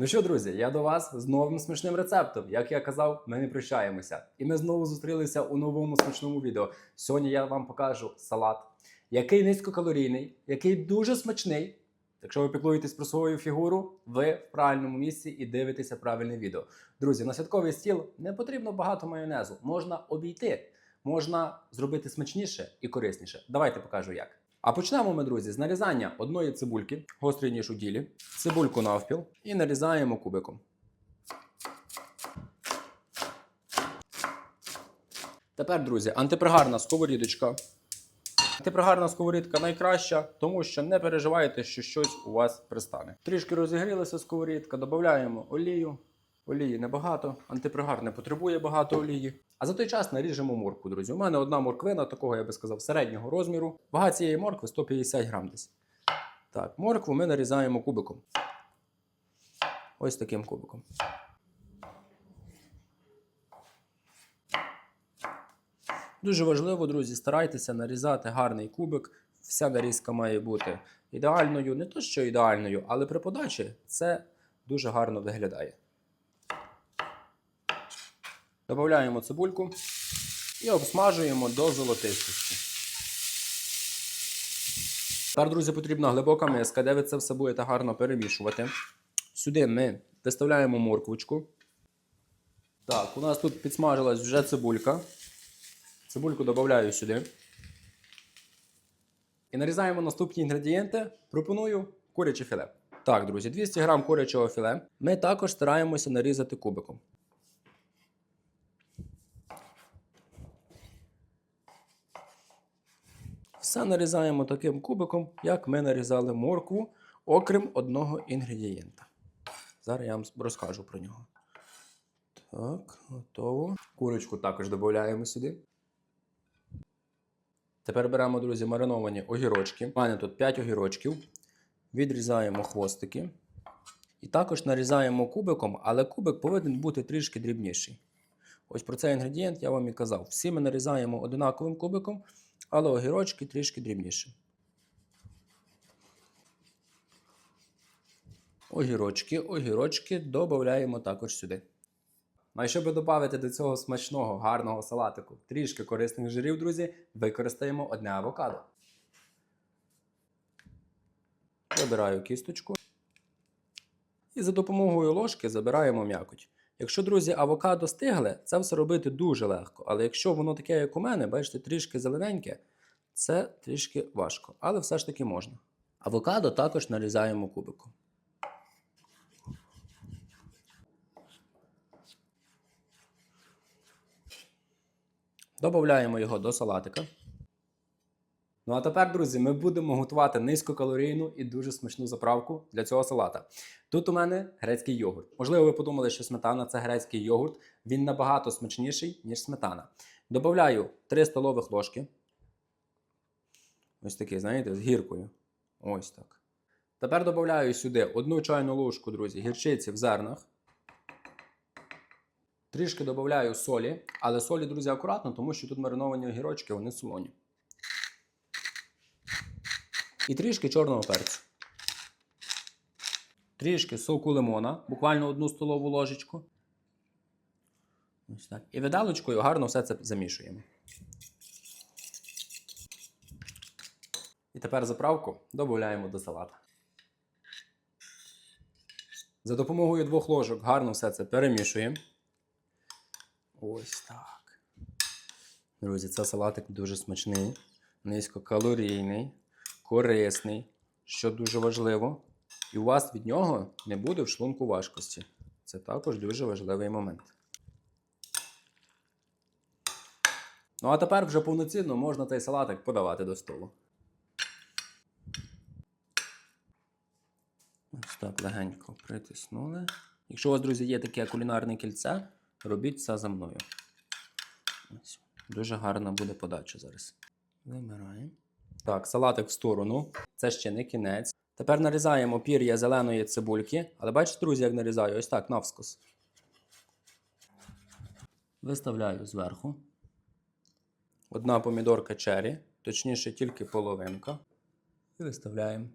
Ну що, друзі, я до вас з новим смачним рецептом. Як я казав, ми не прощаємося. І ми знову зустрілися у новому смачному відео. Сьогодні я вам покажу салат, який низькокалорійний, який дуже смачний. Якщо ви піклуєтесь про свою фігуру, ви в правильному місці і дивитеся правильне відео. Друзі, на святковий стіл не потрібно багато майонезу. Можна обійти, можна зробити смачніше і корисніше. Давайте покажу як. А почнемо ми, друзі, з нарізання одної цибульки, гострий ніж у ділі, цибульку навпіл і нарізаємо кубиком. Тепер, друзі, антипригарна сковорідочка. Антипригарна сковорідка найкраща, тому що не переживайте, що щось у вас пристане. Трішки розігрілася сковорідка, додаємо олію. Олії небагато, антипригар не потребує багато олії. А за той час наріжемо моркву, друзі. У мене одна морквина, такого я би сказав, середнього розміру. Вага цієї моркви 150 грам десь. Так, моркву ми нарізаємо кубиком. Ось таким кубиком. Дуже важливо, друзі, старайтеся нарізати гарний кубик. Вся нарізка має бути ідеальною, не то що ідеальною, але при подачі це дуже гарно виглядає. Додаємо цибульку і обсмажуємо до золотистості. Тепер, друзі, потрібна глибока миска, де ви це все будете гарно перемішувати. Сюди ми виставляємо морквочку. Так, у нас тут підсмажилась вже цибулька. Цибульку додаю сюди. І нарізаємо наступні інгредієнти. Пропоную куряче філе. Так, друзі, 200 г курячого філе. Ми також стараємося нарізати кубиком. Все нарізаємо таким кубиком, як ми нарізали моркву, окрім одного інгредієнта. Зараз я вам розкажу про нього. Так, готово. Курочку також додаємо сюди. Тепер беремо, друзі, мариновані огірочки. У мене тут 5 огірочків. Відрізаємо хвостики. І також нарізаємо кубиком, але кубик повинен бути трішки дрібніший. Ось про цей інгредієнт я вам і казав. Всі ми нарізаємо одинаковим кубиком, але огірочки трішки дрібніші. Огірочки, огірочки додаємо також сюди. А щоб додати до цього смачного, гарного салатику трішки корисних жирів, друзі, використаємо одне авокадо. Забираю кісточку. І за допомогою ложки забираємо м'якоть. Якщо, друзі, авокадо стигле, це все робити дуже легко. Але якщо воно таке, як у мене, бачите, трішки зелененьке, це трішки важко. Але все ж таки можна. Авокадо також нарізаємо кубиком. Добавляємо його до салатика. Ну а тепер, друзі, ми будемо готувати низькокалорійну і дуже смачну заправку для цього салата. Тут у мене грецький йогурт. Можливо, ви подумали, що сметана це грецький йогурт. Він набагато смачніший, ніж сметана. Добавляю 3 столових ложки. Ось такий, знаєте, з гіркою. Ось так. Тепер додаю сюди одну чайну ложку, друзі, гірчиці в зернах. Трішки додаю солі, але солі, друзі, акуратно, тому що тут мариновані огірочки, вони солоні. І трішки чорного перцю. Трішки соку лимона, буквально одну столову ложечку. Ось так. І видалочкою гарно все це замішуємо. І тепер заправку додаємо до салата. За допомогою двох ложок гарно все це перемішуємо. Ось так. Друзі, це салатик дуже смачний, низькокалорійний, корисний, що дуже важливо. І у вас від нього не буде в шлунку важкості. Це також дуже важливий момент. Ну а тепер вже повноцінно можна цей салатик подавати до столу. Ось так легенько притиснули. Якщо у вас, друзі, є таке кулінарне кільце, робіть це за мною. Ось. Дуже гарна буде подача зараз. Вимираємо. Так, салатик в сторону. Це ще не кінець. Тепер нарізаємо пір'я зеленої цибульки. Але бачите, друзі, як нарізаю? Ось так, навскос. Виставляю зверху. Одна помідорка чері, точніше, тільки половинка. І виставляємо.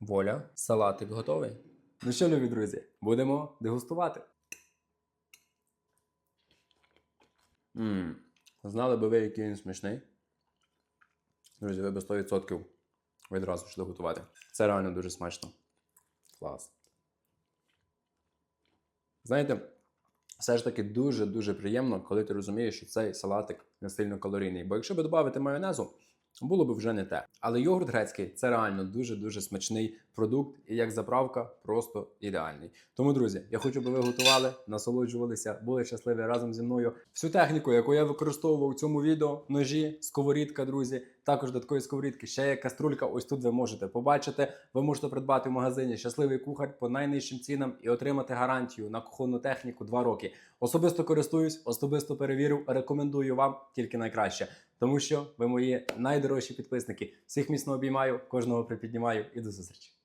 Воля. Салатик готовий. Ну що, любі друзі, будемо дегустувати. Ммм, знали би ви, який він смачний? Друзі, ви би 100% відразу пішли готувати. Це реально дуже смачно. Клас. Знаєте, все ж таки дуже-дуже приємно, коли ти розумієш, що цей салатик не сильно калорійний. Бо якщо би додати майонезу, було б вже не те. Але йогурт грецький це реально дуже-дуже смачний продукт, і як заправка просто ідеальний. Тому, друзі, я хочу, би ви готували, насолоджувалися, були щасливі разом зі мною. Всю техніку, яку я використовував у цьому відео, ножі, сковорідка, друзі, також до такої сковорідки ще є каструлька. Ось тут ви можете побачити. Ви можете придбати в магазині щасливий кухар по найнижчим цінам і отримати гарантію на кухонну техніку 2 роки. Особисто користуюсь, особисто перевірив, рекомендую вам тільки найкраще, тому що ви мої найдорожчі підписники. Всіх міцно обіймаю, кожного припіднімаю і до зустрічі.